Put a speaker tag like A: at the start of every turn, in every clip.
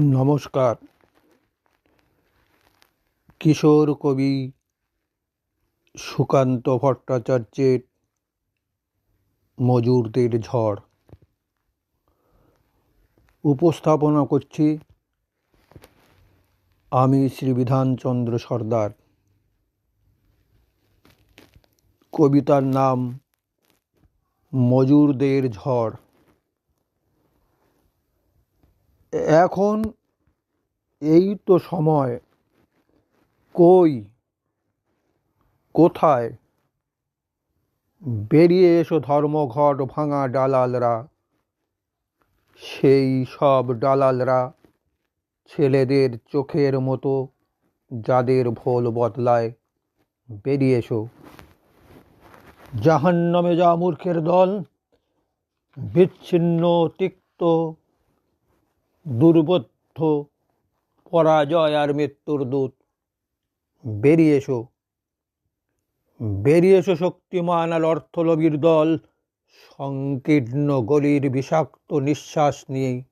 A: নমস্কার। কিশোর কবি সুকান্ত ভট্টাচার্যের মজুরদের ঝড়। উপস্থাপনা করছি আমি শ্রী বিধানচন্দ্র সর্দার। কবিতার নাম মজুরদের ঝড়। এখন এই তো সময়। কই? কোথায়? বেরিয়ে এসো ধর্মঘট ভাঙা ডালালরা। সেই সব ডালালরা ছেলেদের চোখের মতো যাদের ভোল বদলায়, বেরিয়ে এসো। জাহান্নামে যা মূর্খের দল, বিচ্ছিন্ন, তিক্ত দুর্বোধ্য পরাজয় আর মৃত্যুর দূত। বেরিয়ে এসো বেরিয়ে এসো শক্তিমান আর অর্থলোভীর দল। সংকীর্ণ গলির বিষাক্ত নিঃশ্বাস নিয়ে।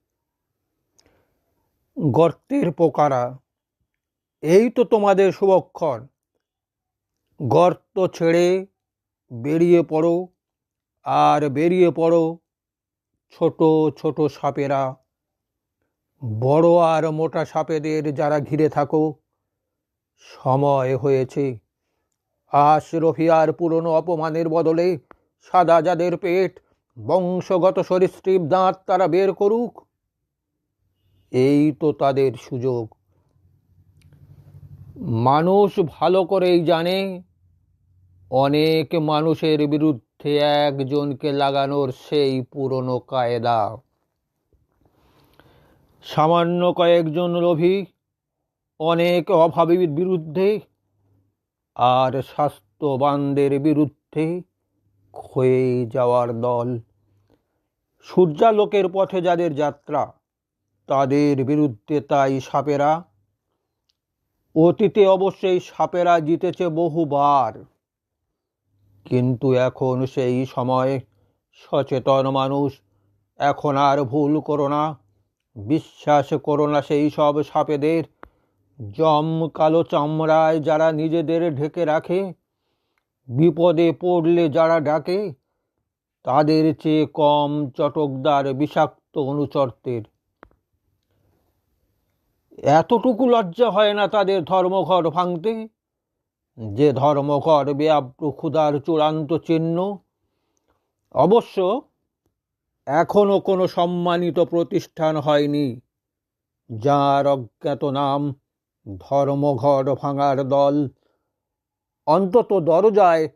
A: গর্তের পোকারা, এই তো তোমাদের শুভক্ষণ। গর্ত ছেড়ে বেরিয়ে পড়ো। আর বেরিয়ে পড়ো ছোট ছোট সাপেরা। বড় আর মোটা সাপেদের যারা ঘিরে থাকো, সময় হয়েছে। আশরফিয়ার পুরনো অপমানের বদলে সাদা যাদের পেট, বংশগত সরীসৃপ দাঁত তারা বের করুক। এই তো তাদের সুযোগ। মানুষ ভালো করেই জানে, অনেক মানুষের বিরুদ্ধে একজনকে লাগানোর সেই পুরনো কায়দা। সামান্য কয়েকজন লোভী, অনেক অভাবীর বিরুদ্ধে আর স্বাস্থ্যবানদের বিরুদ্ধে ক্ষয়ে যাওয়ার দল। সূর্যালোকের পথে যাদের যাত্রা, তাদের বিরুদ্ধে তাই সাপেরা। অতীতে অবশ্যই সাপেরা জিতেছে বহুবার, কিন্তু এখন সেই সময় সচেতন মানুষ এখন আর ভুল করো না। বিশ্বাস করো না সেই সব সাপেদের। জম কালো চামড়ায় যারা নিজেদের ঢেকে রাখে, বিপদে পড়লে যারা ডাকে, তাদের চেয়ে কম চটকদার বিষাক্ত অনুচর্তের এতটুকু লজ্জা হয় না তাদের ধর্মঘর ভাঙতে, যে ধর্মঘর ব্যাপ্ত ক্ষুধার চূড়ান্ত চিহ্ন। অবশ্য এখনও কোনো সম্মানিত প্রতিষ্ঠান হয়নি, যার অজ্ঞাত নাম ধর্মঘট ভাঙার দল। অন্তত দরজায়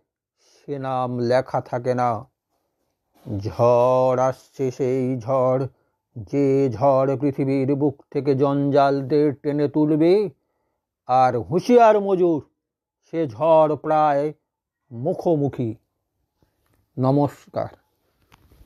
A: সে নাম লেখা থাকে না। ঝড় আসছে সেই ঝড়, যে ঝড় পৃথিবীর বুক থেকে জঞ্জালদের টেনে তুলবে, আর হুঁশিয়ার মজুর সে ঝড় প্রায় মুখোমুখি। নমস্কার।